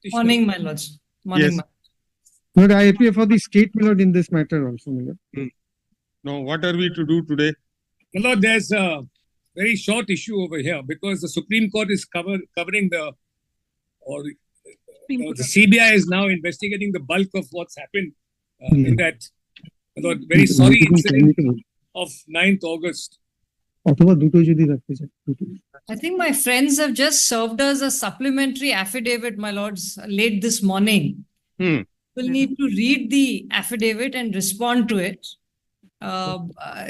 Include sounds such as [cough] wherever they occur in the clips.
petitioner. Morning, my lords. Morning, Yes. my- But I appear for the state, my lord, in this matter also, my lord. Now, what are we to do today? My lord, there's a very short issue over here because the Supreme Court is cover, covering the, or uh, the CBI is now investigating the bulk of what's happened uh, in Hmm. that my lord, very sorry incident of 9th August. অথবা দুটো যদি রাখতে চাই দুটো। I think my friends have just served us a supplementary affidavit, my lords, late this morning. Hmm. We'll need to read the affidavit and respond to it. Uh,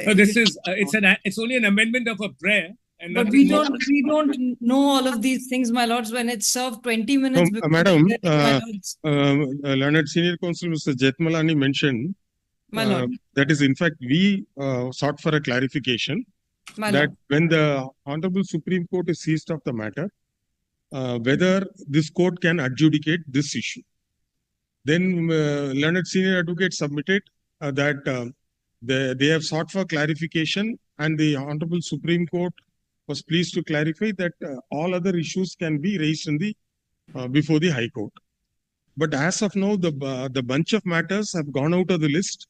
So this is, uh, it's an, it's only an amendment of a prayer and But we don't, we don't know all of these things, my lords, when it's served twenty minutes. No, uh, madam, the uh. Um, uh, Learned Senior Counsel, Mr. Jetmalani mentioned My uh, that is, in fact, we uh, sought for a clarification my that when the Honorable Supreme Court is seized of the matter, uh, whether this court can adjudicate this issue. Then uh, Learned Senior Advocate submitted uh, that uh, they, they have sought for clarification and the Honorable Supreme Court was pleased to clarify that uh, all other issues can be raised in the, uh, before the High Court. But as of now, the, bu- the bunch of matters have gone out of the list.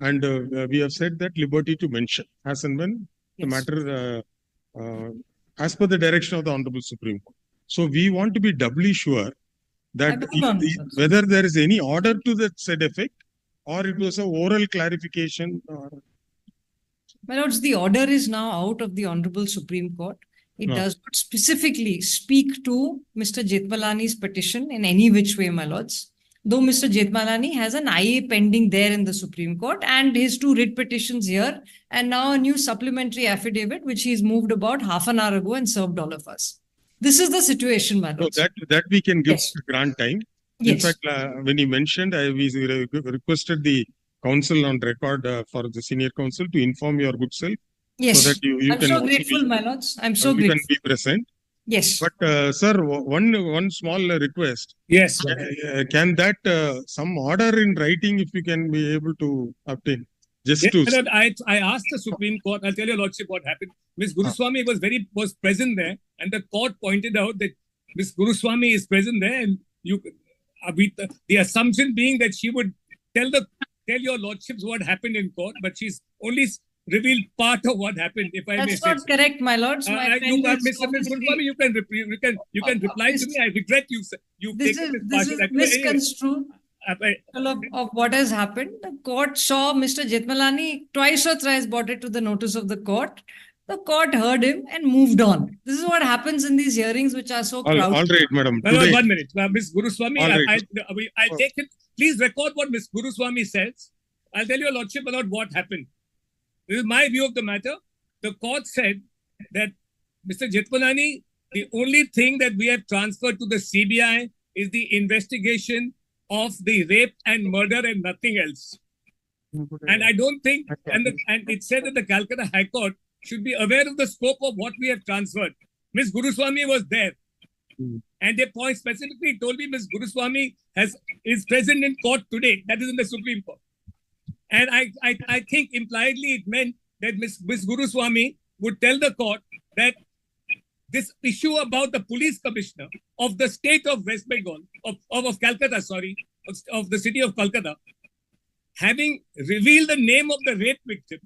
And uh, we have said that liberty to mention as and when the matter uh, uh, as per the direction of the Honorable Supreme Court. So we want to be doubly sure that I if the- whether there is any order to that said effect or it was a oral clarification or My lords, the order is now out of the Honorable Supreme Court. It No. does not specifically speak to Mr. Jetmalani's petition in any which way, my lords. Though Mr. Jetmalani has an IA pending there in the Supreme Court and his two writ petitions here, and now a new supplementary affidavit, which he's moved about half an hour ago and served all of us. This is the situation, my so lords. that that we can give Yes. grant time. In fact, uh, when he mentioned, I we requested the counsel on record uh, for the senior counsel to inform your good self so yes. that you you I'm can so grateful, be, my lords. I'm uh, so you can be present. Yes. But uh, sir, one one small uh, request. Yes, Uh, uh, Can that, uh, some order in writing, if you can be able to obtain, just Yes, to, I, I asked the Supreme Court, I'll tell your lordship what happened. Miss Guruswamy was very, was present there and the court pointed out that Miss Guruswamy is present there and you, uh, we, the, the assumption being that she would tell the, tell your lordships what happened in court, but she's only s- revealed part of what happened, if I may That's say. not so. correct, my lords. Uh, My I- you, friend uh, is Miss Miss obviously- you can, rep- you can, you can Uh, uh, reply to me. I regret you. You've This taken is, this this partial is misconstrued uh, uh, of, of what has happened. The court saw Mr. Jetmalani twice or thrice brought it to the notice of the court. The court heard him and moved on. This is what happens in these hearings which are so all all crowded. right, madam, No, no, one minute. Uh, Miss Guruswamy, All I, right. I, we- I'll Oh. take it. Please record what Miss Guruswamy says. I'll tell your lordship about what happened. This is my view of the matter. The court said that Mr. Jetmalani, the only thing that we have transferred to the CBI is the investigation of the rape and murder and nothing else. And I don't think, and, the, and it said that the Calcutta High Court should be aware of the scope of what we have transferred. Miss Guruswamy was there. Hmm. And they point specifically told me Miss Guruswamy has is present in court today. That is in the Supreme Court. And I, I, I think impliedly it meant that Miss, Miss Guruswamy would tell the court that this issue about the police commissioner of the state of West Bengal, of, of, of Calcutta, sorry, of, of the city of Calcutta, having revealed the name of the rape victim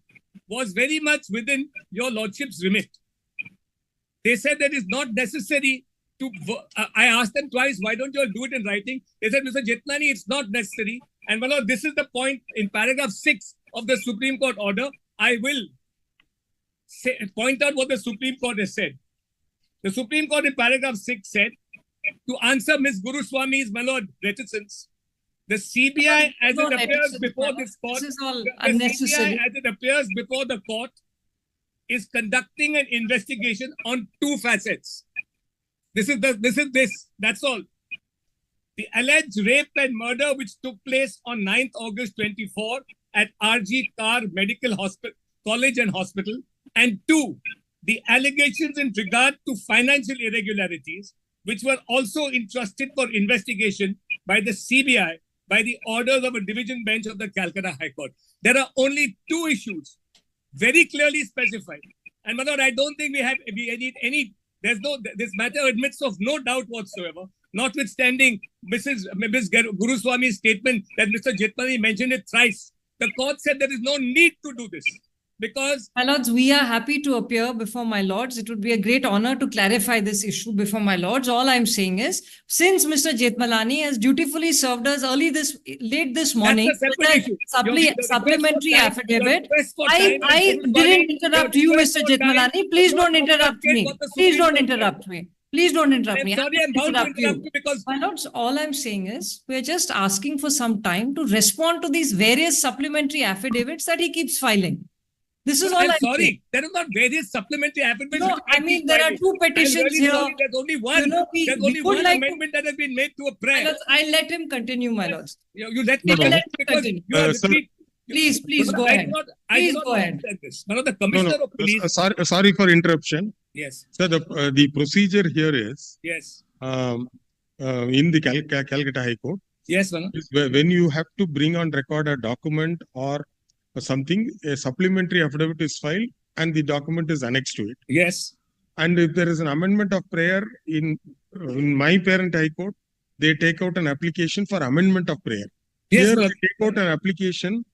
was very much within your lordship's remit. They said that it's not necessary to. uh, I asked them twice, why don't you all do it in writing? They said, Mr. Jetnani, it's not necessary. And well, this is the point in paragraph six of the Supreme Court order. I will say, point out what the Supreme Court has said. The Supreme Court in paragraph six said to answer Ms. Guruswamy's, my lord, reticence. The CBI, as No it appears before this court, This is all the- the. CBI, as it appears before the court, is conducting an investigation on two facets. This is the this is this. That's all. The alleged rape and murder which took place on 9th August 24 at RG Carr Medical Hospital College and Hospital, and two, the allegations in regard to financial irregularities which were also entrusted for investigation by the CBI by the orders of a division bench of the Calcutta High Court. There are only two issues very clearly specified. And lord, I don't think we have we need any. There's no this matter admits of no doubt whatsoever notwithstanding Mrs. Ms. Guruswami's statement that Mr. Jitmani mentioned it thrice, the court said there is no need to do this because My lords, we are happy to appear before my lords. It would be a great honor to clarify this issue before my lords. All I'm saying is, since Mr. Jethmalani has dutifully served us early this, late this morning, that's a with separate a issue. supple- the supplementary time- affidavit, I, I didn't interrupt you, Mr. Jethmalani. Please don't interrupt me. Please don't interrupt me. Please don't interrupt I'm me. sorry, I I'm bound to interrupt you. interrupt you because My lords, all I'm saying is, we're just asking for some time to respond to these various supplementary affidavits that he keeps filing. This is all I'm I'm saying. sorry, there are not various supplementary affidavits. No, which I mean, there are two petitions really here. sorry, There's only You one, know, we, there's we only one like to, amendment that has been made to a My prayer. I'll let him continue, my lords. You, you let me No, no. Let him because continue. you are Uh, sir. repeat- Please, please go I ahead. not- I Please go ahead. understand. One of the commissioner no, of police, uh, sorry, sorry for interruption. yes, So the, uh, the procedure here is, yes, um, uh, in the Cal- Cal- Calcutta High Court, yes, Manu. when you have to bring on record a document or something, a supplementary affidavit is filed and the document is annexed to it. yes, And if there is an amendment of prayer in, uh, in my parent high court, they take out an application for amendment of prayer. yes, Here, Manu. they take out an application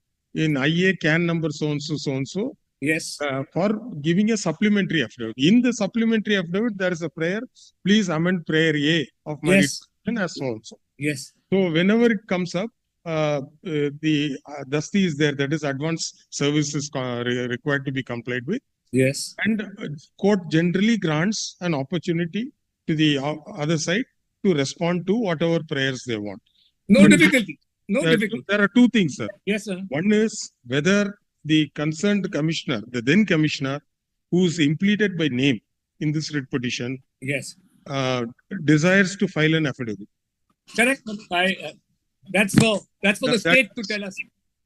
in IA can number so and so, so and so, yes, uh, for giving a supplementary affidavit. In the supplementary affidavit, there is a prayer, please amend prayer A of my yes, as so and so. yes, So whenever it comes up, uh, uh, the uh, dusty is there, that is advanced services re- required to be complied with. yes, And uh, court generally grants an opportunity to the o- other side to respond to whatever prayers they want. no difficulty, no There difficulty, there are two things, sir. yes, sir, One is whether the concerned commissioner, the then commissioner, who's impleted by name in this writ petition, yes, uh, desires to file an affidavit. correct, I, uh, that's for, that's for the That- that- state to tell us.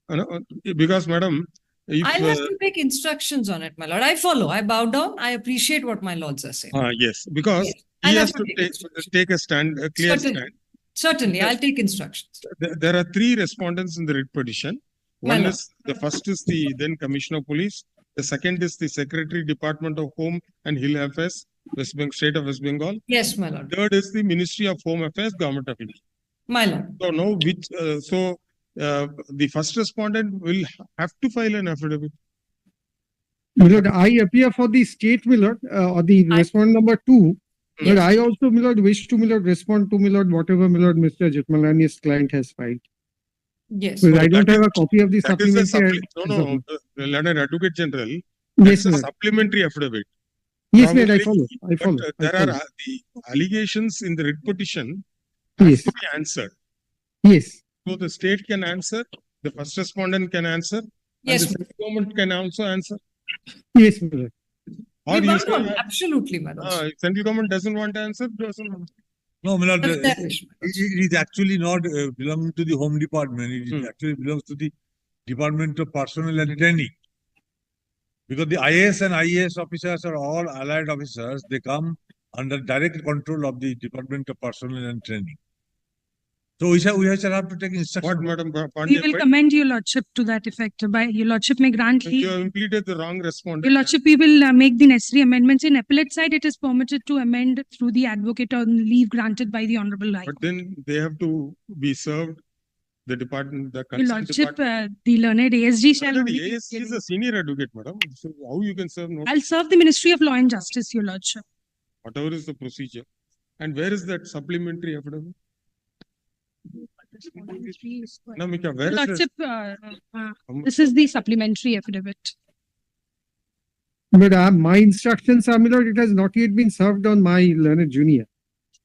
Uh, no, uh, Because, madam, if, I'll have uh, to take instructions on it, my lord. I follow. I bow down. I appreciate what my lords are saying. uh, yes, because Yes. he I'll has to to take take, take a stand, a clear Certainly. stand. Certainly, I'll take instructions. There, there are three respondents in the writ petition. One is, the first is the then Commissioner of Police. The second is the Secretary Department of Home and Hill Affairs, West Bengal, State of West Bengal. Yes, my lord. Third is the Ministry of Home Affairs, Government of India. My lord. So now which, uh, so, uh, the first respondent will have to file an affidavit. My lord, I appear for the state, my lord, uh, or the I- respondent number two. But I also, my lord, wish to, my lord, respond to, my lord, whatever, my lord, Mr. Jitmalani's client has filed. Yes. Because I don't have a copy of the That is a supplementary. supple, no, no, the Learned Advocate General, Yes, that's a supplementary affidavit. Yes, my lord, I follow. I But follow. uh, I there are follow. uh, the allegations in the writ petition Yes, to be answered. yes. So the state can answer, the first respondent can answer, yes. and the government can also answer. Yes, my lord. Or We you bow say, down. Absolutely, my lord. uh, central government doesn't want to answer, doesn't. No, my lord, That's uh, it wish. it is actually not uh, belonging to the home department. It Hmm. actually belongs to the Department of Personnel and Training. Because the IAS and IAS officers are all allied officers, they come under direct control of the Department of Personnel and Training. So we shall, we shall have to take What, instruction. Madam Pa- We Pandey, will why- commend your lordship to that effect. By your lordship may grant you leave. have impleted the wrong response. Your lordship, we will uh, make the necessary amendments. In appellate side, it is permitted to amend through the advocate on leave granted by the honorable high. But Court. then they have to be served, the department, the Your concerned lordship, department. uh, the learned ASG shall. Already, only be ASC is getting- a senior advocate, madam. So how you can serve notice, I'll serve the Ministry of Law and Justice, your lordship. whatever is the procedure. And where is that supplementary affidavit? No, Mika, where Your is that? lordship, uh, uh, Um, this is the supplementary affidavit. But uh, my instructions are, my lord, it has not yet been served on my learned junior.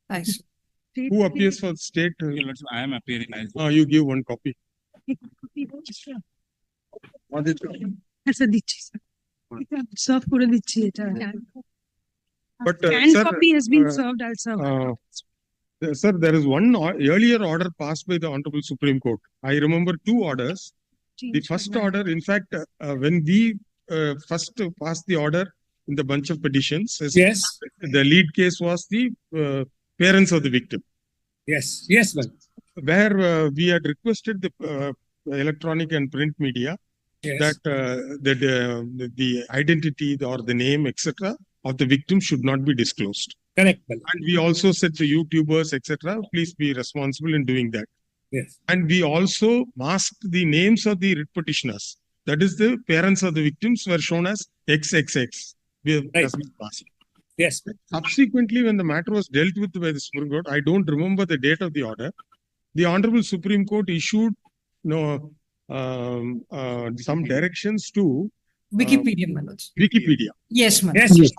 Nice. Who appears for the state? uh, I am appearing as. Ah, you give one copy. আচ্ছা দিচ্ছি sir serve করে দিচ্ছি এটা But, uh, Scanned sir, copy has been uh, served, I'll serve. Uh, uh, Sir, there is one earlier order passed by the Honorable Supreme Court. I remember two orders. The first my- order, in fact, uh, uh, when we uh, first passed the order in the bunch of petitions, Yes, the lead case was the uh, parents of the victim, yes, yes, ma'am. where uh, we had requested the uh, electronic and print media Yes, that uh, that uh, the- the identity or the name, etc., of the victim should not be disclosed. Correct. And we also said to YouTubers, etc., please be responsible in doing that. Yes. And we also masked the names of the writ petitioners. That is the parents of the victims were shown as XXX. We have Right. masked. Yes. Subsequently, when the matter was dealt with by the Supreme Court, I don't remember the date of the order. The Honorable Supreme Court issued no um, uh, some directions to Wikipedia, my lords. Wikipedia. Yes, ma'am. Yes. Yes.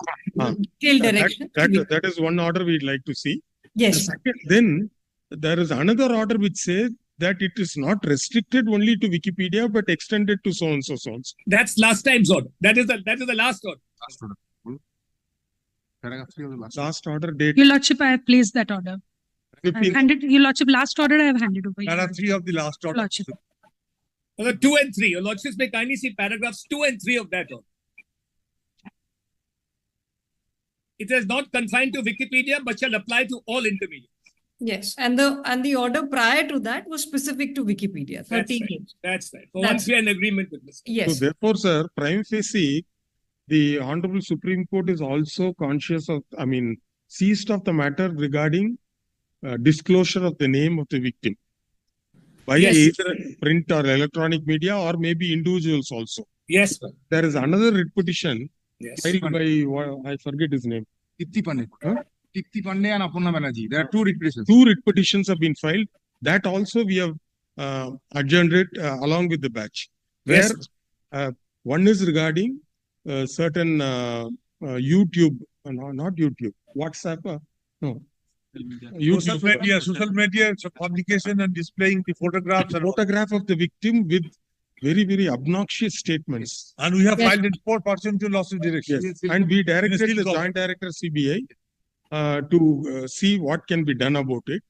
Detailed direction. That, that is one order we'd like to see. Yes, ma'am. second- Then there is another order which says that it is not restricted only to Wikipedia, but extended to so and so so. and so. That's last time's order. That is the, that is the last order. Last order. Hmm? Paragraph three of the last. Last order date. Your Lordship, I have placed that order. I've handed, Your Lordship, last order I have handed over. Your Paragraph three of the last order. Lordship. Uh, two and three. Your lordships may kindly see paragraphs two and three of that order. It is not confined to Wikipedia, but shall apply to all intermediates. Yes, and the, and the order prior to that was specific to Wikipedia, That's right. days. That's right. For That's- once we are in agreement with this. So Yes, therefore, sir, prime facie, the Honorable Supreme Court is also conscious of, I mean, seized of the matter regarding uh, disclosure of the name of the victim by Yes. either print or electronic media or maybe individuals also. Yes, ma'am. There is another writ petition Yes. filed by, wha- I forget his name. Tipti Pandey. Huh? Tipti Pandey and Aparna Banerjee. There are two representations. Two writ petitions have been filed. That also we have uh, adjourned it uh, along with the batch. Where Yes. uh, one is regarding uh, certain uh, uh, YouTube, uh, no, not YouTube, WhatsApp, uh, no. Social YouTube, media, social media so publication and displaying the photographs and, all. photograph of the victim with very, very obnoxious statements. and we have Yes. filed it for pursuant to lawsuit direction. Yes, and we directed the go. joint director CBI uh, to uh, see what can be done about it.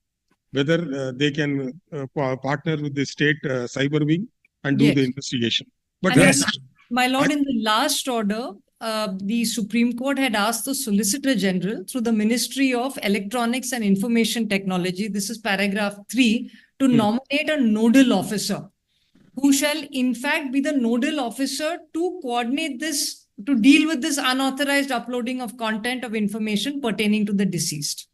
Whether uh, they can uh, partner with the state uh, cyber wing and do the investigation. But And that's, Yes. my lord, in the last order, uh, the Supreme Court had asked the Solicitor General through the Ministry of Electronics and Information Technology, this is paragraph three, to Hmm. nominate a nodal officer who shall in fact be the nodal officer to coordinate this, to deal with this unauthorized uploading of content of information pertaining to the deceased.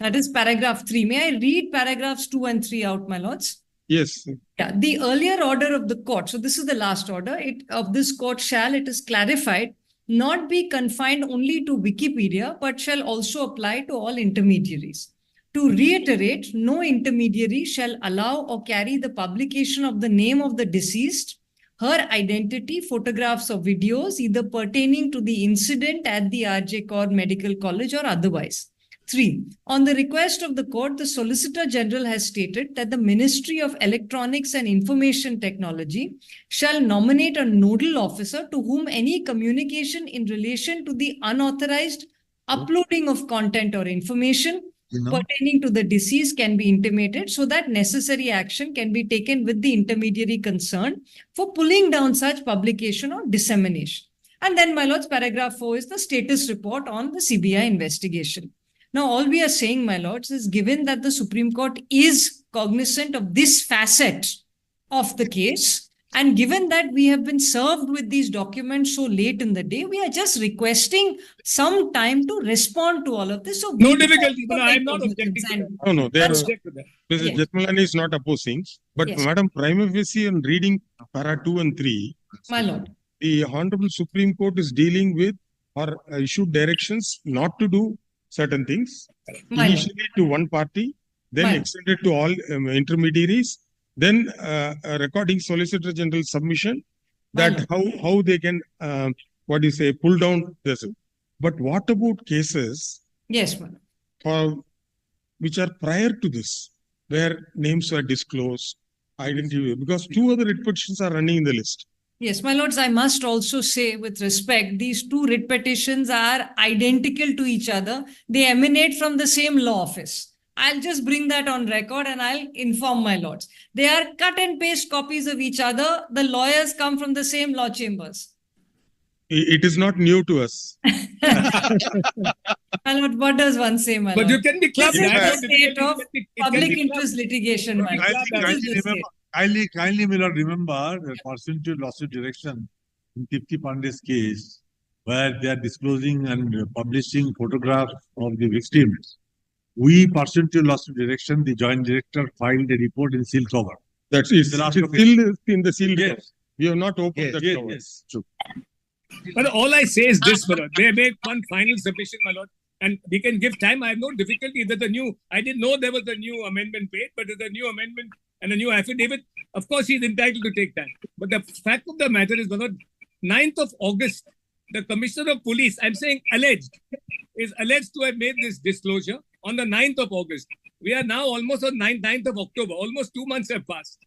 That is paragraph three. May I read paragraphs two and three out, my lords? yes, Yeah, the earlier order of the court, so this is the last order, it of this court shall, it is clarified, not be confined only to Wikipedia, but shall also apply to all intermediaries. To reiterate, no intermediary shall allow or carry the publication of the name of the deceased, her identity, photographs or videos, either pertaining to the incident at the RJ Kaur Medical College or otherwise. Three, on the request of the court, the Solicitor General has stated that the Ministry of Electronics and Information Technology shall nominate a nodal officer to whom any communication in relation to the unauthorized uploading of content or information You know, pertaining to the disease can be intimated so that necessary action can be taken with the intermediary concerned for pulling down such publication or dissemination. And then, my lords, paragraph four is the status report on the CBI investigation. Now, all we are saying, my lords, is given that the Supreme Court is cognizant of this facet of the case, and given that we have been served with these documents so late in the day, we are just requesting some time to respond to all of this. So No difficulty. No, I am not objecting to And- that. no, no, there, That's- Object to. Mrs. Yes. Jetmalani is not opposing, but Yes. Madam Prima Facie in reading para two and three, My lord, the Honorable Supreme Court is dealing with or issued directions not to do certain things. Initially to one party, then My- extended to all um, intermediaries, then uh, recording Solicitor General submission that how, how they can, um, what do you say, pull down this. But what about cases yes, for, which are prior to this, where names were disclosed, identity, because two other petitions are running in the list. Yes, my lords, I must also say with respect, these two writ petitions are identical to each other. They emanate from the same law office. I'll just bring that on record and I'll inform my lords. They are cut and paste copies of each other. The lawyers come from the same law chambers. It is not new to us. [laughs] [laughs] My lord, what does one say, my But you can be clubbed. This is I the state of but it- it can Public interest litigation, my lord. Kindly, This kindly is the remember, state. kindly, kindly, my lord, remember, that pursuant to lawsuit direction, in Tipti Pandey's case, where they are disclosing and publishing photographs of the victims. We pursuant to lawsuit direction, the joint director filed a report in seal cover. That's it. The last It's Still in the seal. cover. Yes, We have not opened yes, that yes, cover. yes. But all I say is this, uh, my lord. They make one final submission, my lord, and we can give time. I have no difficulty. that the new, I didn't know there was a new amendment made, but there's a new amendment and a new affidavit. Of course, he's entitled to take that. But the fact of the matter is, my lord, 9th of August, the Commissioner of Police, I'm saying alleged, is alleged to have made this disclosure on the 9th of August. We are now almost on 9th, 9th of October. Almost two months have passed.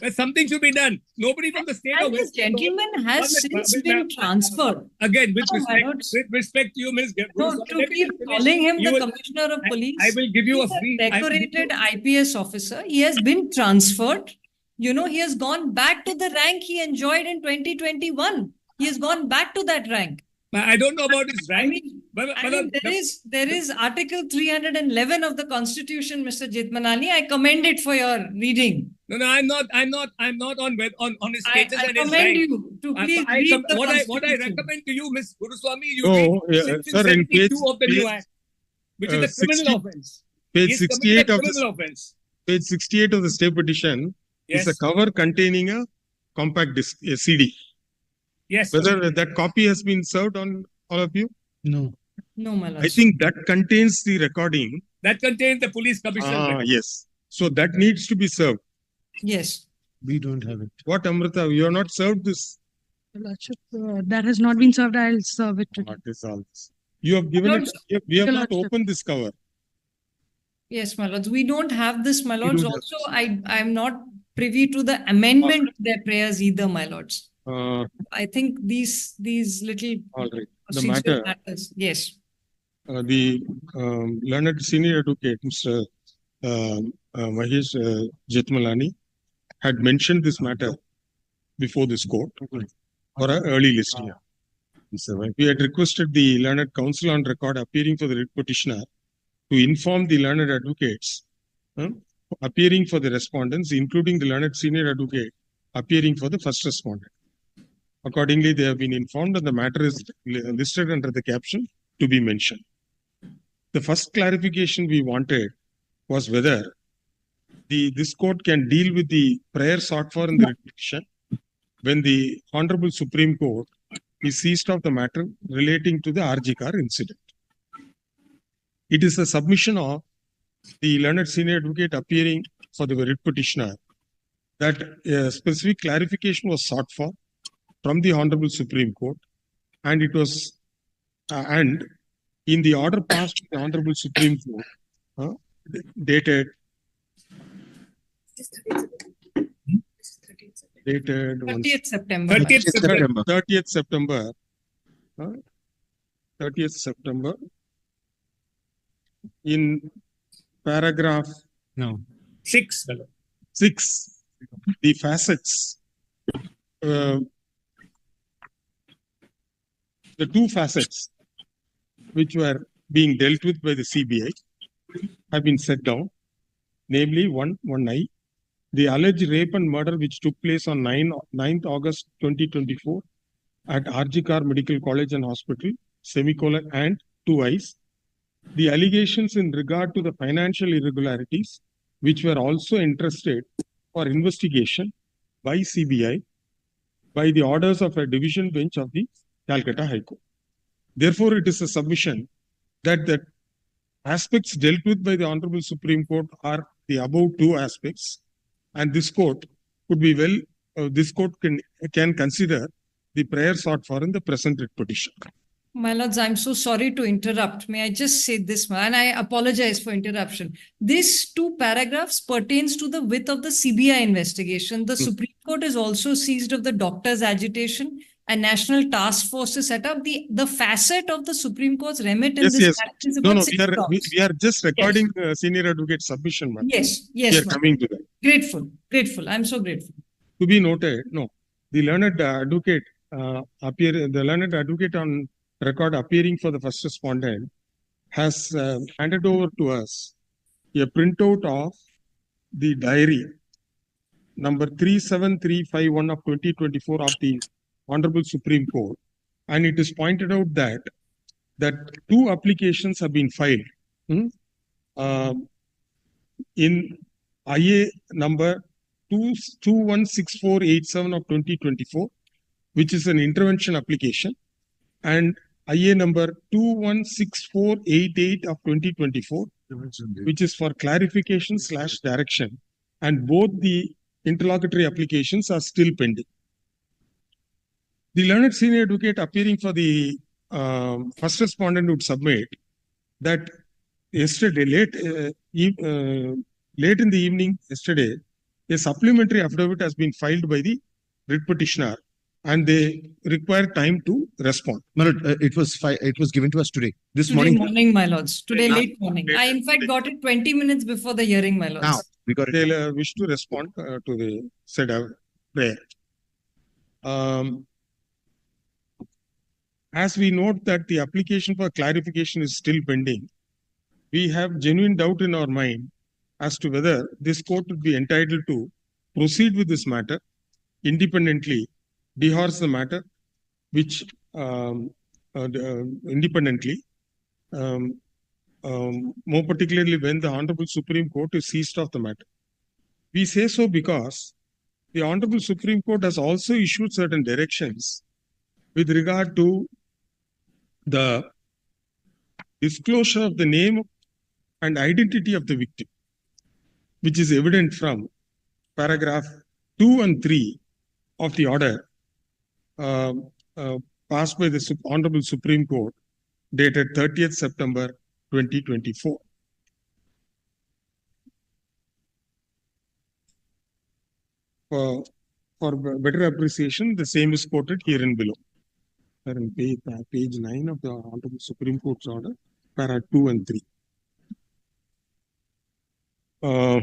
But something should be done. Nobody from the state of this West gentleman has One since been transferred. Again, with respect, with respect to you, Ms. No, to keep calling him the will- commissioner of police. I will give you a free. I- Decorated IPS officer. He has been transferred. You know, he has gone back to the rank he enjoyed in twenty twenty-one. He has gone back to that rank. I don't know about his I rank, mean, but, I but mean, the- there is, there is Article three hundred and eleven of the Constitution, Mr. Jitmanani. I commend it for your reading. no, no, I'm not, I'm not, I'm not on, with- on, on his I, status I and his commend rank. you to I- please I read com- the What I, what I recommend to you, Ms. Guruswamy, you No, read yeah, section sir, in page, seventy-two of the new act, which uh, is a criminal 60 offense. page He's sixty-eight of the, Criminal offense. page sixty-eight of the state petition yes. is a cover containing a compact disc, a CD. yes. Whether that copy has been served on all of you? No. No, my I think that contains the recording. That contains the police commissioner. Ah, record. yes. So that needs to be served. Yes. We don't have it. What Amrita, you have not served this? Lordship, uh, that has not been served. I'll serve it today. What is all this? You have given it, Lordship, we have not Lordship. opened this cover. Yes, my lords. We don't have this, my lords. don't have Also, I, I'm not privy to the amendment to their prayers either, my lords. Uh, I think these, these little all right. The procedural matter, matters. Yes. uh, the um, learned senior advocate, Mr. um, uh, Mahesh uh, Jetmalani had mentioned this matter before this court for an early listing. We had requested the learned counsel on record appearing for the writ petitioner to inform the learned advocates uh, appearing for the respondents, including the learned senior advocate appearing for the first respondent. Accordingly, they have been informed and the matter is listed under the caption to be mentioned. The first clarification we wanted was whether the, this court can deal with the prayer sought for in the petition when the Honorable Supreme Court is seized of the matter relating to the car incident. It is a submission of the learned senior advocate appearing for the writ petitioner that a specific clarification was sought for from the Honorable Supreme Court and it was uh, and in the order passed to the Honorable Supreme Court uh, dated dated one Thirtieth September. 30th September. thirtieth September. Thirtieth September. In paragraph No. Six. six, the facets. uh, The two facets which were being dealt with by the CBI have been set down. Namely, one, one I, the alleged rape and murder which took place on 9 9th August twenty twenty-four at RG Medical College and Hospital, semicolon, and two. The allegations in regard to the financial irregularities which were also interested for investigation by CBI by the orders of a division bench of the Calcutta High Court. Therefore, it is a submission that the aspects dealt with by the Honorable Supreme Court are the above two aspects. And this court could be well, uh, this court can, can consider the prayer sought for in the present writ petition. My lords, I'm so sorry to interrupt. May I just say this, and I apologize for interruption. These two paragraphs pertains to the width of the CBI investigation. The Hmm. Supreme Court is also seized of the doctors' agitation. A national task force is set up. The, the facet of the Supreme Court's remit in Yes, this yes. is No, about no, six we are, we, we are just recording uh, senior advocate submission, ma'am. Yes, yes. We yes, are ma'am. coming to that. Grateful, grateful. I'm so grateful. to be noted, no, the learned advocate uh, appear, the learned advocate on record appearing for the first respondent has uh, handed over to us a printout of the diary number three seven three five one of twenty twenty four of the Honorable Supreme Court, and it is pointed out that that two applications have been filed. Hmm, um, in IA number two two one six four eight seven of twenty twenty four, which is an intervention application, and IA number two one six four eight eight of twenty twenty four, which is for clarification slash direction, and both the interlocutory applications are still pending. The learned senior advocate appearing for the um, first respondent would submit that yesterday, late, uh, eve- uh, late in the evening yesterday, a supplementary affidavit has been filed by the writ petitioner and they require time to respond. My lord, uh, it was fi- it was given to us today, this Today morning. morning, my lords. Today Now- late morning. I in fact got it twenty minutes before the hearing, my lords. Now, we got it. They'll uh, wish to respond uh, to the said uh, prayer. Um, as we note that the application for clarification is still pending, we have genuine doubt in our mind as to whether this court would be entitled to proceed with this matter independently, dehorse the matter, which um, uh, uh, independently, um, um, more particularly when the Honorable Supreme Court is seized of the matter. We say so because the Honorable Supreme Court has also issued certain directions with regard to the disclosure of the name and identity of the victim, which is evident from paragraph two and three of the order uh, uh, passed by the Honorable Supreme Court dated thirtieth September twenty twenty-four. For, for better appreciation, the same is quoted here and below. Page, uh, page nine of the Honorable Supreme Court's order, para two and three. Uh,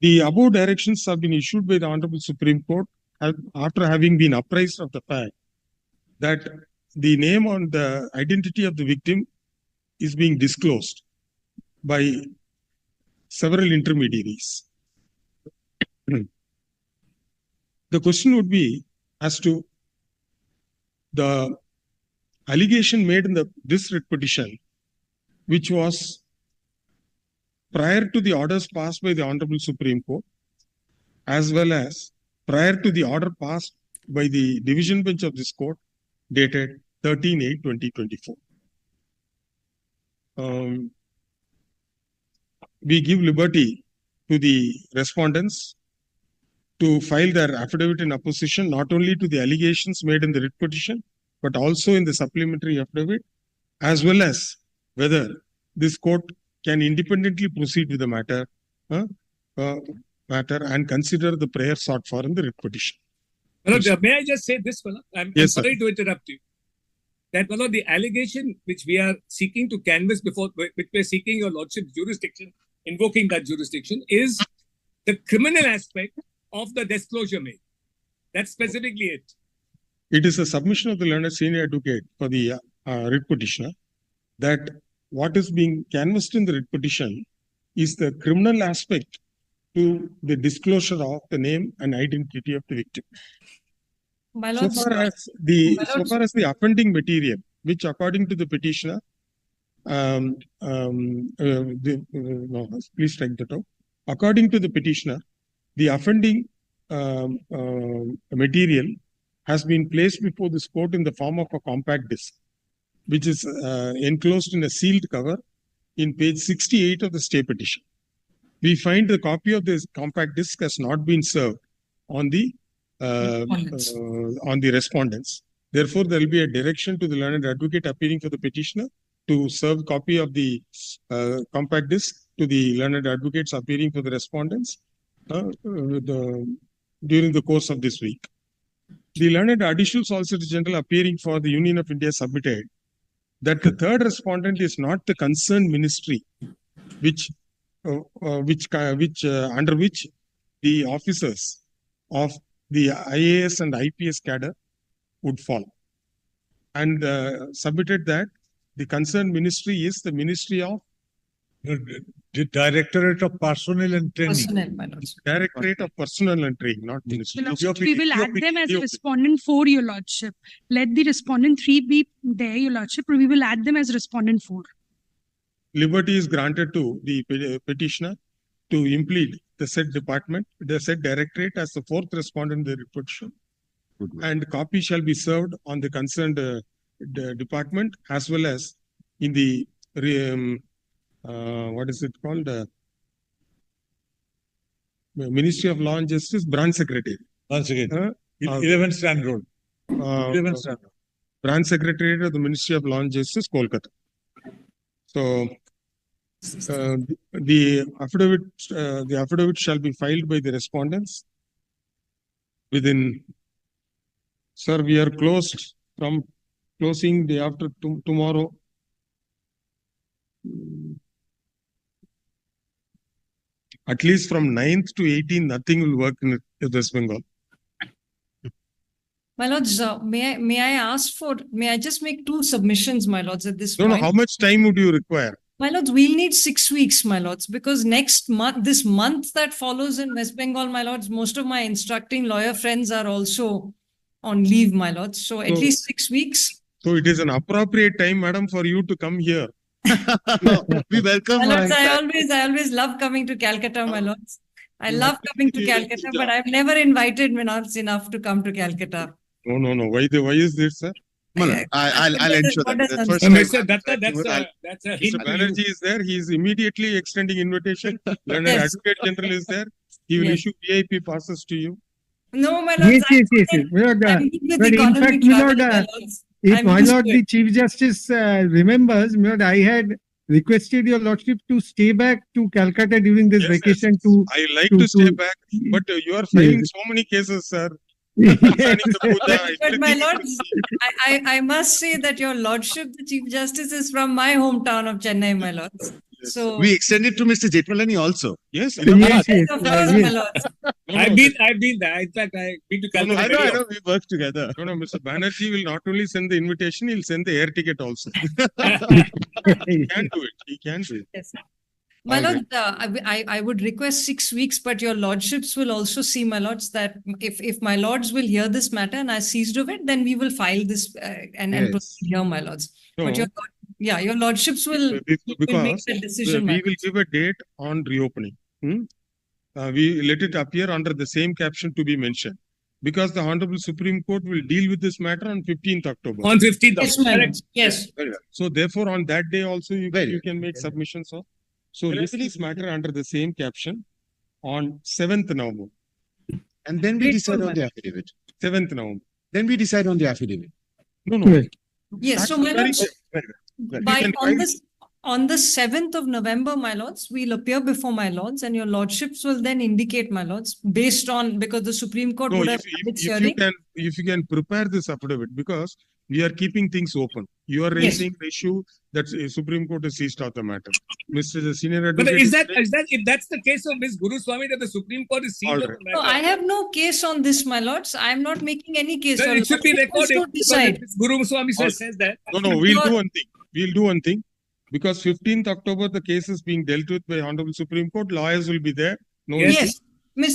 The above directions have been issued by the Honorable Supreme Court after having been apprised of the fact that the name on the identity of the victim is being disclosed by several intermediaries. [clears throat] The question would be as to the allegation made in the this writ petition, which was prior to the orders passed by the Honorable Supreme Court, as well as prior to the order passed by the division bench of this court dated 13-8-2024. Um, we give liberty to the respondents to file their affidavit in opposition not only to the allegations made in the writ petition, but also in the supplementary affidavit, as well as whether this court can independently proceed with the matter, uh, uh, matter and consider the prayer sought for in the writ petition. Manoj, uh, may I just say this, Manoj? I'm, I'm Yes, sir. sorry to interrupt you. That Manoj, the allegation which we are seeking to canvass before, which we're seeking your lordship's jurisdiction, invoking that jurisdiction, is the criminal aspect of the disclosure made. That's specifically it. It is a submission of the learned senior advocate for the uh, uh, writ petitioner that what is being canvassed in the writ petition is the criminal aspect to the disclosure of the name and identity of the victim. My So far as the, My so far as the offending material, which according to the petitioner, um, um, uh, the, uh, no, please strike that out. According to the petitioner, the offending, um, uh, material has been placed before this court in the form of a compact disc, which is, uh, enclosed in a sealed cover in page sixty-eight of the stay petition. We find the copy of this compact disc has not been served on the, uh, Respondents. uh, on the respondents. Therefore, there will be a direction to the learned advocate appearing for the petitioner to serve copy of the uh, compact disc to the learned advocates appearing for the respondents the, during the course of this week. The learned additional solicitor general appearing for the Union of India submitted that the third respondent is not the concerned ministry, which uh, uh, which ca- which uh, under which the officers of the IAS and IPS cadre would fall. And uh, submitted that the concerned ministry is the Ministry of The the Directorate of Personnel and Training. Personnel, my lords. Directorate of Personnel and Training, not Ministry. Your Your lordship, we will add them as your- respondent four, your lordship. Let the respondent three be there, your lordship, or we will add them as respondent four. liberty is granted to the pe- petitioner to implead the said department, the said directorate as the fourth respondent in the petition. Good work. And copy shall be served on the concerned uh, the department as well as in the re- um, uh, what is it called? Uh, Ministry of Law and Justice Branch Secretary. Once again, Uh, uh, eleven stand road, uh, eleven stand. road. Branch secretary of the Ministry of Law and Justice, Kolkata. So uh, the affidavit, uh, the affidavit shall be filed by the respondents within, sir, we are closed from closing the after to- tomorrow. At least from 9th to 18th, nothing will work in West Bengal. My lords, uh, may I, may I ask for, may I just make two submissions, my lords, at this point No, no, point? how much time would you require? My lords, we'll need six weeks, my lords, because next month, this month that follows in West Bengal, my lords, most of my instructing lawyer friends are also on leave, my lords. So at least six weeks. So it is an appropriate time, madam, for you to come here. No, we welcome. My lords. I always, I always love coming to Calcutta, my lords. I love coming to do Calcutta, but. I've never invited Minars enough to come to Calcutta. No, no, no. Why the, why is this, sir? No, no, I, I'll, I'll ensure that. The that first time- Mr. Datta, that's a, that's a hint Mr. Banerjee is there. He is immediately extending invitation. Learned Yes. Advocate General is there. He will Yes. issue VIP passes to you. No, my Yes, lords, yes, yes, yes. My lord, I meet with but in economy fact, my travel, lord, my lords. If I'm my lord, the chief justice uh, remembers, my lord, I had requested your lordship to stay back to Calcutta during this Yes, yes. vacation to. I like To- to stay to- back, but uh, you are filing so many cases, sir. [laughs] Concerning the But my lord, I, I, I must say that your lordship, the chief justice is from my hometown of Chennai, my lords. Yes. So. We extended to Mr. Jetmalani also. Yes. Yes, yes, Of course, my yes. lords. No, no, I've been, I've been there. In fact, I've been to No, no, Calcutta. I know, I very we work together. No, no, Mr. Banerjee will not only send the invitation, he'll send the air ticket also. [laughs] He can do it. He can do it. Yes. My All right. lord, uh, I, w- I, I would request six weeks, but your lordships will also see, my lords, that if, if my lords will hear this matter and are seized of it, then we will file this uh, and, and proceed here, my lords. No, But your, lord- yeah, your lordships will, be- will make because the uh, decision. my we will give a date on reopening. Hmm? Uh, we let it appear under the same caption to be mentioned. Because the Honorable Supreme Court will deal with this matter on fifteenth October. On fifteenth. Yes, my yes. So therefore, on that day also, you, Very you can make submissions of. So list this matter under the same caption on seventh November, And then we Grateful, decide on the affidavit. seventh November. Then we decide on the affidavit. No, no. Yes. Yes, so That's my very- Very well. By, on file- this, on the seventh of November, my lords, we'll appear before my lords and your lordships will then indicate, my lords, based on, because the Supreme Court No, would if, have if, had its if you hearing. can, if you can prepare this affidavit, because we are keeping things open. You are Yes. raising the issue that uh, Supreme Court has seized of the matter. Mr. the Senior But Advocate. is that, saying- is that, if that's the case of Ms. Guru Swami, that the Supreme Court is seized All of right. the No, I have no case on this, my lords. I am not making any case. Then Your it should be lordships recorded. will because Decide. if Ms. Guru Swami All- says, says that. No, no, we'll do Because- one thing. We'll do one thing. Because fifteenth October, the case is being dealt with by Honorable Supreme Court. Lawyers will be there. No Yes. issue. Yes,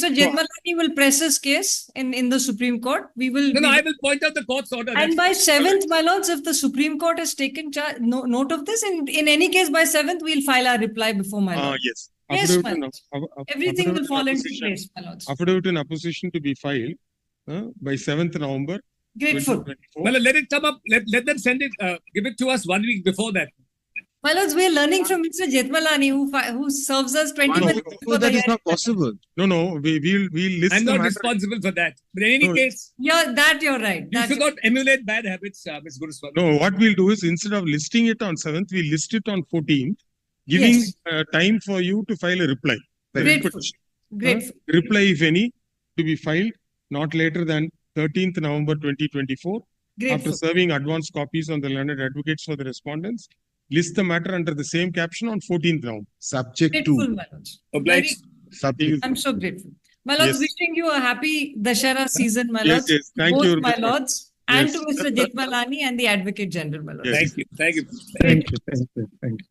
Mr. Jetmalani will press his case in, in the Supreme Court. We will. No, no, we I will- will point out the court's order. And by seventh, my lords, if the Supreme Court has taken charge, no, note of this, in, in any case, by seventh, we'll file our reply before my Ah, lord. yes. Yes, my in lords. op- op- Everything will fall into place, my lords. Affidavit in opposition to be filed uh, by seventh November. Grateful. 2024. Well, let it come up, let, let them send it, uh, give it to us one week before that. My lords, we are learning from Mr. Jetmalani, who, fi- who serves us twenty No, minutes before the that is hearing. not possible. No, no, we will, we'll list I'm the not matter. responsible for that. But in any No. case, Yeah, that you're right. you That- should not emulate bad habits, uh, Ms. Guru Swami. No, what we'll do is instead of listing it on seventh, we list it on fourteenth, giving Yes. uh, time for you to file a reply. Grateful. Petition. Grateful. Reply, if any, to be filed not later than thirteenth November twenty twenty-four. After Grateful. serving advance copies on the learned advocates for the respondents, list the matter under the same caption on fourteenth November. Subject Grateful, to, my Obliged. subject. I'm so grateful. My lords, Yes. wishing you a happy Dashara season, my Yes, lords. yes, thank Both you. my lords and Yes. to Mr. Jetmalani and the Advocate General, my lords. Yes. Thank you, thank you. Thank you, thank you, thank you.